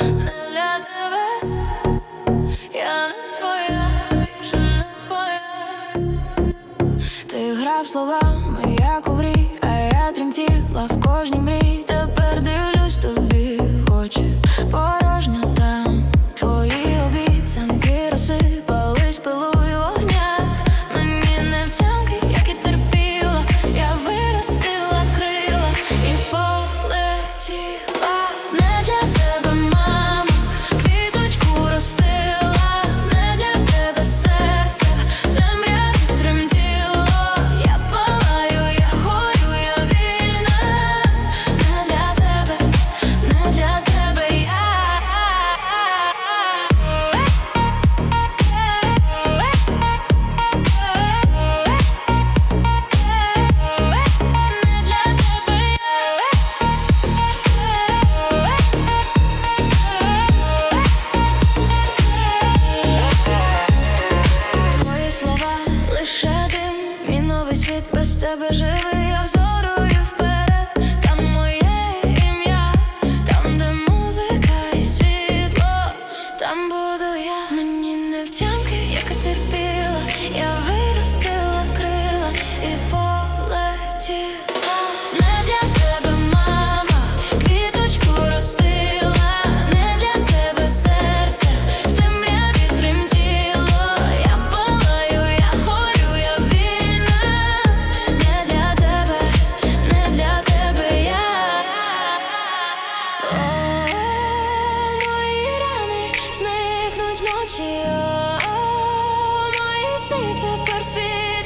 Не для тебе, я не твоя, більше твоя. Ти грав словами, як у грі, а я тремтіла в кожній мрії. тебе живий я взор Чи я маю снити пер світ?